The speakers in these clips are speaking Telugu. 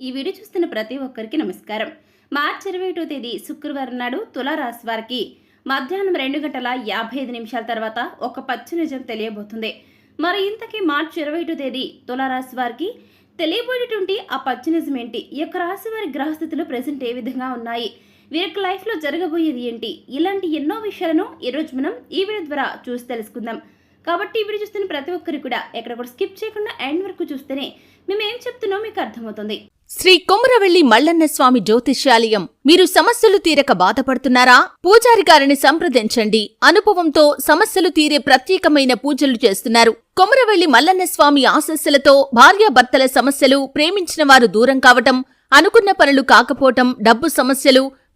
ఈ వీడియో చూస్తున్న ప్రతి ఒక్కరికి నమస్కారం. మార్చి ఇరవై ఒకటో తేదీ శుక్రవారం నాడు తులారాశి వారికి మధ్యాహ్నం రెండు గంటల యాభై ఐదు నిమిషాల తర్వాత ఒక పచ్చి నిజం తెలియబోతుంది. మరి ఇంతకీ మార్చి ఇరవై ఒకటో తేదీ తులారాశి వారికి తెలియబోయేటువంటి ఆ పచ్చి నిజం ఏంటి? ఈ యొక్క రాశి వారి గ్రహస్థితులు ప్రజెంట్ ఏ విధంగా ఉన్నాయి? వీరికి లైఫ్లో జరగబోయేది ఏంటి? ఇలాంటి ఎన్నో విషయాలను ఈరోజు మనం ఈ వీడియో ద్వారా చూసి తెలుసుకుందాం. కాబట్టి ఈ వీడియో చూస్తున్న ప్రతి ఒక్కరు కూడా ఎక్కడ కూడా స్కిప్ చేయకుండా ఎండ్ వరకు చూస్తేనే మేము ఏం చెప్తున్నామో మీకు అర్థమవుతుంది. శ్రీ కొమరవెల్లి మల్లన్న స్వామి జ్యోతిష్యాలయం మీరు సమస్యలు తీరక బాధపడుతున్నారా? పూజారి గారిని సంప్రదించండి. అనుభవంతో సమస్యలు తీరే ప్రత్యేకమైన పూజలు చేస్తున్నారు. కొమరవెల్లి మల్లన్న స్వామి ఆశస్సులతో భార్యాభర్తల సమస్యలు ప్రేమించిన వారు దూరం కావటం అనుకున్న పనులు కాకపోవటం డబ్బు సమస్యలు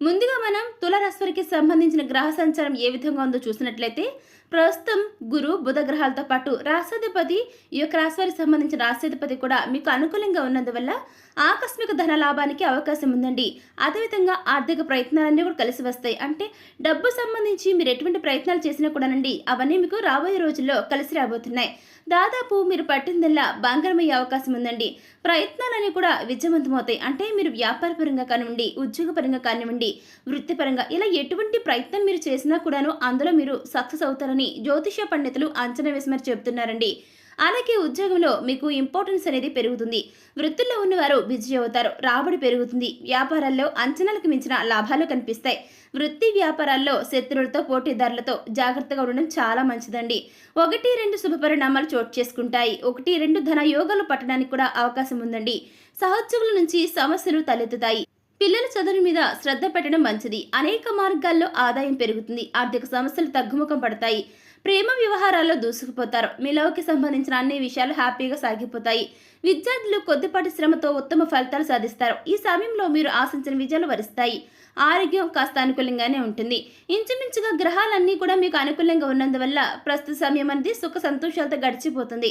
ముందుగా మనం తులరాశ్వరికి సంబంధించిన గ్రహ సంచారం ఏ విధంగా ఉందో చూసినట్లయితే ప్రస్తుతం గురు బుధ గ్రహాలతో పాటు రాష్ట్రాధిపతి ఈ యొక్క రాశివారికి సంబంధించిన రాష్ట్రాధిపతి కూడా మీకు అనుకూలంగా ఉన్నందువల్ల ఆకస్మిక ధన లాభానికి అవకాశం ఉందండి. అదేవిధంగా ఆర్థిక ప్రయత్నాలన్నీ కూడా కలిసి వస్తాయి. అంటే డబ్బు సంబంధించి మీరు ఎటువంటి ప్రయత్నాలు చేసినా కూడానండి అవన్నీ మీకు రాబోయే రోజుల్లో కలిసి రాబోతున్నాయి. దాదాపు మీరు పట్టిందల్లా బంగారమయ్యే అవకాశం ఉందండి. ప్రయత్నాలన్నీ కూడా విజయవంతమవుతాయి. అంటే మీరు వ్యాపారపరంగా కానివ్వండి ఉద్యోగపరంగా కానివ్వండి వృత్తిపరంగా ఇలా ఎటువంటి ప్రయత్నం మీరు చేసినా కూడాను అందులో మీరు సక్సెస్ అవుతారని జ్యోతిష పండితులు అంచనా వేసి మరి చెప్తున్నారండి అలాగే ఉద్యోగంలో మీకు ఇంపార్టెన్స్ అనేది పెరుగుతుంది. వృత్తుల్లో ఉన్నవారు బిజీ అవుతారు రాబడి పెరుగుతుంది. వ్యాపారాల్లో అంచనాలకు మించిన లాభాలు కనిపిస్తాయి. వృత్తి వ్యాపారాల్లో శత్రువులతో పోటీదారులతో జాగ్రత్తగా ఉండడం చాలా మంచిదండి. ఒకటి రెండు శుభ పరిణామాలు చోటు చేసుకుంటాయి. ఒకటి రెండు ధన యోగాలు పట్టడానికి కూడా అవకాశం ఉందండి. సహోద్యోగుల నుంచి సమస్యలు తలెత్తుతాయి. పిల్లల చదువు మీద శ్రద్ధ పెట్టడం మంచిది. అనేక మార్గాల్లో ఆదాయం పెరుగుతుంది. ఆర్థిక సమస్యలు తగ్గుముఖం పడతాయి. ప్రేమ వ్యవహారాల్లో దూసుకుపోతారు. మీ లవ్కి సంబంధించిన అన్ని విషయాలు హ్యాపీగా సాగిపోతాయి. విద్యార్థులు కొద్దిపాటి శ్రమతో ఉత్తమ ఫలితాలు సాధిస్తారు. ఈ సమయంలో మీరు ఆశించిన విజయాలు వరిస్తాయి. ఆరోగ్యం కాస్త అనుకూలంగానే ఉంటుంది. ఇంచుమించుగా గ్రహాలన్నీ కూడా మీకు అనుకూలంగా ఉన్నందువల్ల ప్రస్తుత సమయం అనేది సుఖ సంతోషాలతో గడిచిపోతుంది.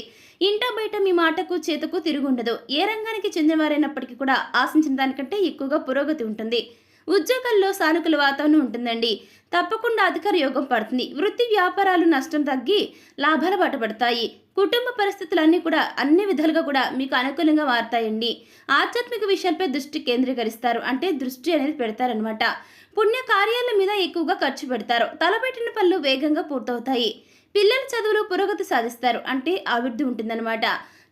ఇంటా బయట మీ మాటకు చేతకు తిరుగుండదు. ఏ రంగానికి చెందినవారైనప్పటికీ కూడా ఆశించిన దానికంటే ఎక్కువగా పురోగతి ఉంటుంది. ఉద్యోగాల్లో సానుకూల వాతావరణం ఉంటుందండి. తప్పకుండా అధికార యోగం పడుతుంది. వృత్తి వ్యాపారాలు నష్టం తగ్గి లాభాలు పట్టబడతాయి కుటుంబ పరిస్థితులన్నీ కూడా అన్ని విధాలుగా కూడా మీకు అనుకూలంగా మారతాయండి. ఆధ్యాత్మిక విషయాలపై దృష్టి కేంద్రీకరిస్తారు. అంటే దృష్టి అనేది పెడతారనమాట పుణ్య కార్యాల మీద ఎక్కువగా ఖర్చు పెడతారు. తలపెట్టిన పనులు వేగంగా పూర్తవుతాయి. పిల్లల చదువులో పురోగతి సాధిస్తారు. అంటే అభివృద్ధి ఉంటుందన్నమాట.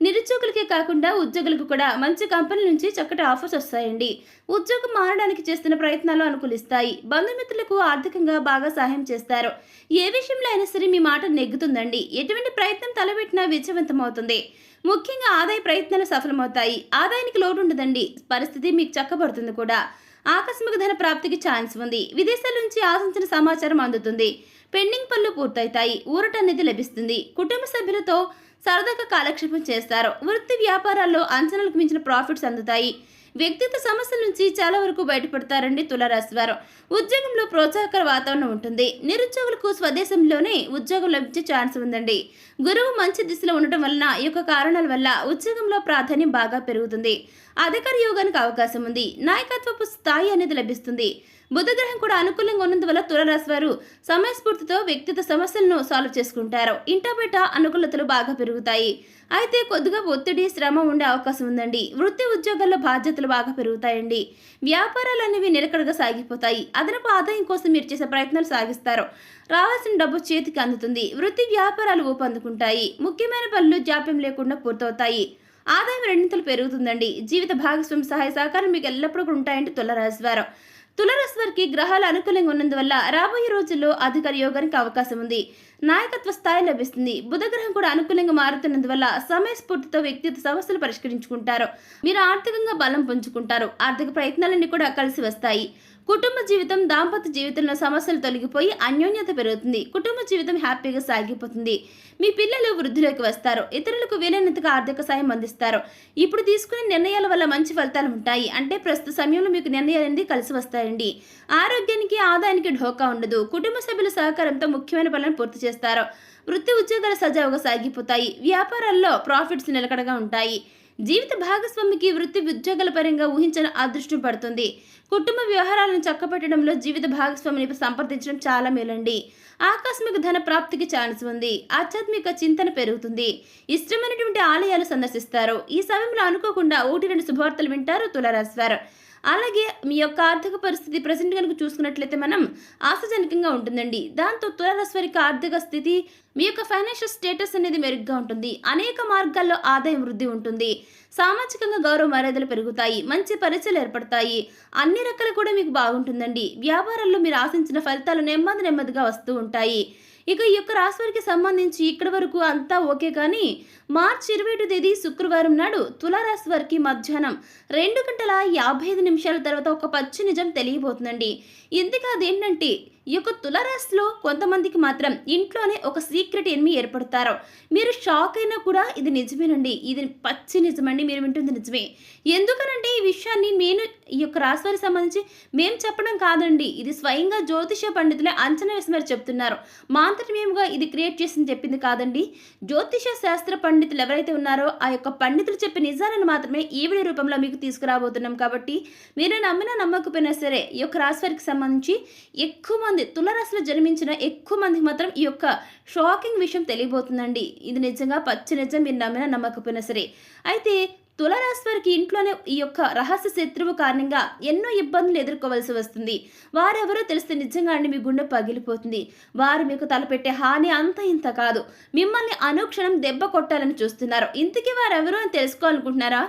నిరుద్యోగులకే కాకుండా ఉద్యోగులకు కూడా మంచి కంపెనీ నుంచి చక్కటి ఆఫర్స్ వస్తాయండి. ఉద్యోగం మారడానికి చేస్తున్న ప్రయత్నాలు అనుకూలిస్తాయి. బంధుమిత్రులకు ఆర్థికంగా బాగా సహాయం చేస్తారు. ఏ విషయంలో అయినా సరే మీ మాట నెగ్గుతుందండి. ఎటువంటి ప్రయత్నం తలపెట్టినా విజయవంతమవుతుంది. ముఖ్యంగా ఆదాయ ప్రయత్నాలు సఫలమవుతాయి. ఆదాయానికి లోటు ఉండదండి. పరిస్థితి మీకు చక్కబడుతుంది కూడా. ఆకస్మిక ధన ప్రాప్తికి ఛాన్స్ ఉంది. విదేశాల నుంచి ఆశించిన సమాచారం అందుతుంది. పెండింగ్ పనులు పూర్తవుతాయి. ఊరట అనేది లభిస్తుంది. కుటుంబ సభ్యులతో సరదాగా కాలక్షేపం చేస్తారు. వృత్తి వ్యాపారాల్లో అంచనాలకు మించిన ప్రాఫిట్స్ అందుతాయి. వ్యక్తిగత సమస్యల నుంచి చాలా వరకు బయటపడతారండి తులారాశి వారు. ఉద్యోగంలో ప్రోత్సాహకర వాతావరణం ఉంటుంది. నిరుద్యోగులకు స్వదేశంలోనే ఉద్యోగం లభించే ఛాన్స్ ఉందండి. గురువు మంచి దిశలో ఉండటం వలన ఈ యొక్క కారణాల వల్ల ఉద్యోగంలో ప్రాధాన్యం బాగా పెరుగుతుంది. అధికార యోగానికి అవకాశం ఉంది. నాయకత్వపు స్థాయి అనేది లభిస్తుంది. బుధగ్రహం కూడా అనుకూలంగా ఉన్నందువల్ల తులరాశి వారు సమయస్ఫూర్తితో వ్యక్తిగత సమస్యలను సాల్వ్ చేసుకుంటారు. ఇంటా బయట అనుకూలతలు బాగా పెరుగుతాయి. అయితే కొద్దిగా ఒత్తిడి శ్రమ ఉండే అవకాశం ఉందండి. వృత్తి ఉద్యోగాల్లో బాధ్యతలు బాగా పెరుగుతాయండి. వ్యాపారాలు అనేవి నిలకడగా సాగిపోతాయి. అదనపు ఆదాయం కోసం మీరు చేసే ప్రయత్నాలు సాగిస్తారు. రావాల్సిన డబ్బు చేతికి అందుతుంది. వృత్తి వ్యాపారాలు ఊపందుకుంటాయి. ముఖ్యమైన పనులు జాప్యం లేకుండా పూర్తవుతాయి. ఆదాయం రెండింతలు పెరుగుతుందండి. జీవిత భాగస్వామి సహాయ సహకారం మీకు ఎల్లప్పుడూ ఉంటాయంటే తులరాశివారం తులరాశి వారికి గ్రహాలు అనుకూలంగా ఉన్నందువల్ల రాబోయే రోజుల్లో అధికార యోగానికి అవకాశం ఉంది. నాయకత్వ స్థాయి లభిస్తుంది. బుధగ్రహం కూడా అనుకూలంగా మారుతున్నందువల్ల సమయస్ఫూర్తితో వ్యక్తిగత సమస్యలు పరిష్కరించుకుంటారు. మీరు ఆర్థికంగా బలం పుంజుకుంటారు. ఆర్థిక ప్రయత్నాలన్నీ కూడా కలిసి వస్తాయి. కుటుంబ జీవితం దాంపత్య జీవితంలో సమస్యలు తొలగిపోయి అన్యోన్యత పెరుగుతుంది. కుటుంబ జీవితం హ్యాపీగా సాగిపోతుంది. మీ పిల్లలు వృద్ధిలోకి వస్తారు. ఇతరులకు వీలైనంతగా ఆర్థిక సాయం అందిస్తారు. ఇప్పుడు తీసుకునే నిర్ణయాల వల్ల మంచి ఫలితాలు ఉంటాయి. అంటే ప్రస్తుత సమయంలో మీకు నిర్ణయాలు అనేది కలిసి వస్తాయండి. ఆరోగ్యానికి ఆదాయానికి ఢోకా ఉండదు. కుటుంబ సభ్యుల సహకారంతో ముఖ్యమైన పనులను పూర్తి చేస్తారు. వృత్తి ఉద్యోగాలు సజావుగా సాగిపోతాయి. వ్యాపారాల్లో ప్రాఫిట్స్ నిలకడగా ఉంటాయి. జీవిత భాగస్వామికి వృత్తి ఉద్యోగాల పరంగా ఊహించిన అదృష్టం పడుతుంది. కుటుంబ వ్యవహారాలను చక్కబెట్టడంలో జీవిత భాగస్వామిని సంప్రదించడం చాలా మేలండి. ఆకస్మిక ధన ప్రాప్తికి ఛాన్స్ ఉంది. ఆధ్యాత్మిక చింతన పెరుగుతుంది. ఇష్టమైనటువంటి ఆలయాలు సందర్శిస్తారు. ఈ సమయంలో అనుకోకుండా ఒకటి రెండు శుభవార్తలు వింటారు తులరాశివారు అలాగే మీ యొక్క ఆర్థిక పరిస్థితి ప్రజెంట్ కనుక చూసుకున్నట్లయితే మనం ఆశాజనకంగా ఉంటుందండి. దాంతో తులారాశి వారికి ఆర్థిక స్థితి మీ యొక్క ఫైనాన్షియల్ స్టేటస్ అనేది మెరుగ్గా ఉంటుంది. అనేక మార్గాల్లో ఆదాయం వృద్ధి ఉంటుంది. సామాజికంగా గౌరవ మర్యాదలు పెరుగుతాయి. మంచి పరిచయాలు ఏర్పడతాయి. అన్ని రకాలు కూడా మీకు బాగుంటుందండి. వ్యాపారాల్లో మీరు ఆశించిన ఫలితాలు నెమ్మది నెమ్మదిగా వస్తూ ఉంటాయి. ఇక ఈ యొక్క రాశి వారికి సంబంధించి ఇక్కడి వరకు అంతా ఓకే కానీ మార్చి ఇరవై ఏడు తేదీ శుక్రవారం నాడు తులారాశి వారికి మధ్యాహ్నం రెండు గంటల యాభై ఐదు నిమిషాల తర్వాత ఒక పచ్చి నిజం తెలియబోతుందండి. ఇంతగా అదేంటంటే ఈ యొక్క తులరాశిలో కొంతమందికి మాత్రం ఇంట్లోనే ఒక సీక్రెట్ ఎనిమి ఏర్పడతారు. మీరు షాక్ అయినా కూడా ఇది నిజమేనండి. ఇది పచ్చి నిజమండి. మీరు వింటుంది నిజమే. ఎందుకనంటే ఈ విషయాన్ని నేను ఈ యొక్క రాశి వారికి సంబంధించి మేము చెప్పడం కాదండి. ఇది స్వయంగా జ్యోతిష పండితులే అంచనా వేసి మరి చెప్తున్నారు. మా అంతటి మేముగా ఇది క్రియేట్ చేసింది చెప్పింది కాదండి. జ్యోతిష శాస్త్ర పండితులు ఎవరైతే ఉన్నారో ఆ యొక్క పండితులు చెప్పే నిజాలను మాత్రమే ఈవిడ రూపంలో మీకు తీసుకురాబోతున్నాం కాబట్టి మీరు నమ్మినా నమ్మకపోయినా సరే ఈ యొక్క రాశి వారికి సంబంధించి ఎక్కువ మంది తులరాశిలో జన్మించిన ఎక్కువ మందికి మాత్రం ఈ యొక్క షాకింగ్ విషయం తెలియబోతుందండి. ఇది నిజంగా పచ్చి నిజం మీరు నమ్మినా నమ్మకపోయినా సరే. అయితే తులరాశి వారికి ఇంట్లోనే ఈ యొక్క రహస్య శత్రువు కారణంగా ఎన్నో ఇబ్బందులు ఎదుర్కోవాల్సి వస్తుంది. వారెవరో తెలిస్తే నిజంగా అండి మీ గుండె పగిలిపోతుంది. వారు మీకు తలపెట్టే హాని అంత ఇంత కాదు. మిమ్మల్ని అనుక్షణం దెబ్బ కొట్టాలని చూస్తున్నారు. ఇంతకీ వారెవరో అని తెలుసుకోవాలనుకుంటున్నారా?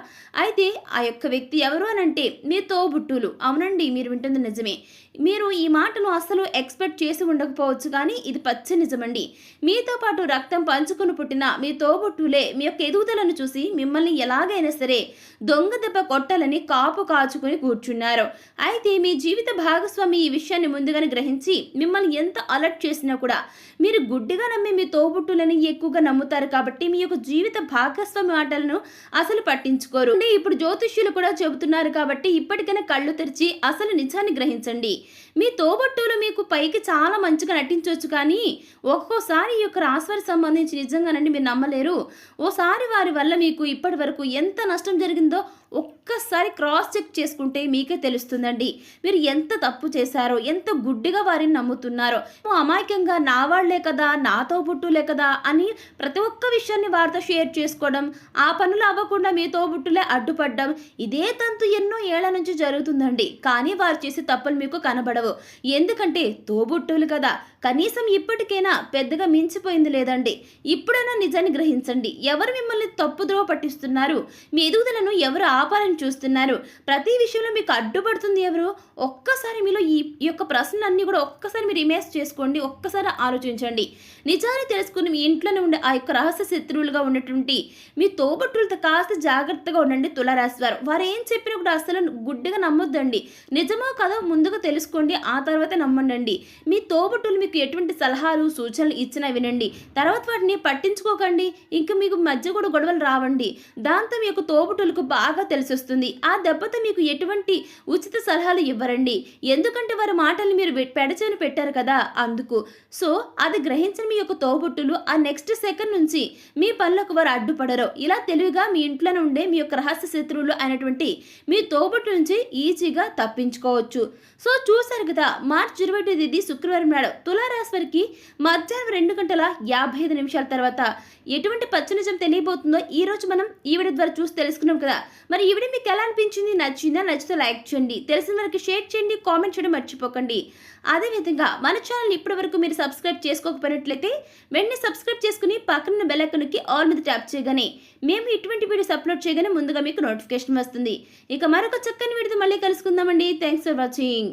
అయితే ఆ యొక్క వ్యక్తి ఎవరు అని అంటే మీ తోబుట్టులు అవునండి మీరు వింటుంది నిజమే. మీరు ఈ మాటను అస్సలు ఎక్స్పెక్ట్ చేసి ఉండకపోవచ్చు కానీ ఇది పచ్చ నిజమండి. మీతో పాటు రక్తం పంచుకుని పుట్టిన మీ తోబుట్టులే మీ యొక్క ఎదుగుదలను చూసి మిమ్మల్ని ఎలాగైనా సరే దొంగ దెబ్బ కొట్టాలని కాపు కాచుకుని కూర్చున్నారు. అయితే మీ జీవిత భాగస్వామి ఈ విషయాన్ని ముందుగానే గ్రహించి మిమ్మల్ని ఎంత అలర్ట్ చేసినా కూడా మీరు గుడ్డిగా నమ్మి మీ తోబుట్టులని ఎక్కువగా నమ్ముతారు కాబట్టి మీ యొక్క జీవిత భాగస్వామి మాటలను అసలు పట్టించుకోరు. అంటే ఇప్పుడు జ్యోతిష్యులు కూడా చెబుతున్నారు కాబట్టి ఇప్పటికైనా కళ్ళు తెరిచి అసలు నిజాన్ని గ్రహించండి. మీ తోబట్టువులు మీకు పైకి చాలా మంచిగా నటించవచ్చు కానీ ఒక్కోసారి ఈ యొక్క రాశివారికి సంబంధించి నిజంగానండి మీరు నమ్మలేరు. ఓసారి వారి వల్ల మీకు ఇప్పటి వరకు ఎంత నష్టం జరిగిందో ఒక్కసారి క్రాస్ చెక్ చేసుకుంటే మీకే తెలుస్తుందండి. మీరు ఎంత తప్పు చేశారో ఎంత గుడ్డిగా వారిని నమ్ముతున్నారో. అమాయకంగా నా వాళ్ళే కదా నాతో పుట్టులే కదా అని ప్రతి ఒక్క విషయాన్ని వారితో షేర్ చేసుకోవడం ఆ పనులు అవ్వకుండా మీ తోబుట్టులే అడ్డుపడ్డం ఇదే తంతు ఎన్నో ఏళ్ళ నుంచి జరుగుతుందండి. కానీ వారు చేసే తప్పులు మీకు కనబడవు. ఎందుకంటే తోబుట్టులు కదా. కనీసం ఇప్పటికైనా పెద్దగా మించిపోయింది లేదండి. ఇప్పుడైనా నిజాన్ని గ్రహించండి. ఎవరు మిమ్మల్ని తప్పుద్రోవ పట్టిస్తున్నారు? మీ ఎదుగుదలను ఎవరు వ్యాపారం చూస్తున్నారు. ప్రతి విషయంలో మీకు అడ్డుపడుతుంది ఎవరు? ఒక్కసారి మీలో ఈ యొక్క ప్రశ్నలన్నీ కూడా ఒక్కసారి మీరు ఇమేజ్ చేసుకోండి. ఒక్కసారి ఆలోచించండి. నిజాన్ని తెలుసుకుని మీ ఇంట్లోనే ఉండే ఆ యొక్క రహస్య శత్రువులుగా ఉన్నటువంటి మీ తోబట్టులతో కాస్త జాగ్రత్తగా ఉండండి తులారాశి వారు. వారు ఏం చెప్పినా కూడా అసలు గుడ్డిగా నమ్మొద్దండి. నిజమో కదో ముందుగా తెలుసుకోండి. ఆ తర్వాత నమ్మండి మీ తోబట్టులు మీకు ఎటువంటి సలహాలు సూచనలు ఇచ్చినా వినండి. తర్వాత వాటిని పట్టించుకోకండి. ఇంకా మీకు మధ్య కూడా గొడవలు రావండి. దాంతో మీ యొక్క తోబుట్టులకు బాగా తెలిసొస్తుంది. ఆ దెబ్బతో మీకు ఎటువంటి ఉచిత సలహాలు ఇవ్వరండి. ఎందుకంటే వారి మాటల్ని మీరు పెడచని పెట్టారు కదా అందుకు. సో అది గ్రహించిన మీ యొక్క తోబుట్టులు ఆ నెక్స్ట్ సెకండ్ నుంచి మీ పనులకు వారు అడ్డుపడరు. ఇలా తెలివిగా మీ ఇంట్లోనే ఉండే మీ యొక్క రహస్య శత్రువులు అయినటువంటి మీ తోబుట్టు నుంచి ఈజీగా తప్పించుకోవచ్చు. సో చూశారు కదా మార్చి ఇరవై తేదీ శుక్రవారం నాడు తులారాశి వారికి మధ్యాహ్నం రెండు గంటల యాభై ఐదు నిమిషాల తర్వాత ఎటువంటి పచ్చనిజం తెలియబోతుందో ఈ రోజు మనం ఈ వీడియో ద్వారా చూసి తెలుసుకున్నాం కదా. మరి ఈ వీడియో మీకు ఎలా అనిపించింది? నచ్చిందా? నచ్చితే లైక్ చేయండి. తెలిసిన వరకు షేర్ చేయండి. కామెంట్ చేయడం మర్చిపోకండి. అదేవిధంగా మన ఛానల్ ఇప్పటివరకు మీరు సబ్స్క్రైబ్ చేసుకోకపోయినట్లయితే వెంటనే సబ్స్క్రైబ్ చేసుకుని పక్కన బెల్ ఆల్ మీద ట్యాప్ చేయగానే మేము ఇటువంటి వీడియోస్ అప్లోడ్ చేయగానే ముందుగా మీకు నోటిఫికేషన్ వస్తుంది. ఇక మరొక చక్కని వీడియోతో మళ్ళీ కలుసుకుందామండి. Thanks for watching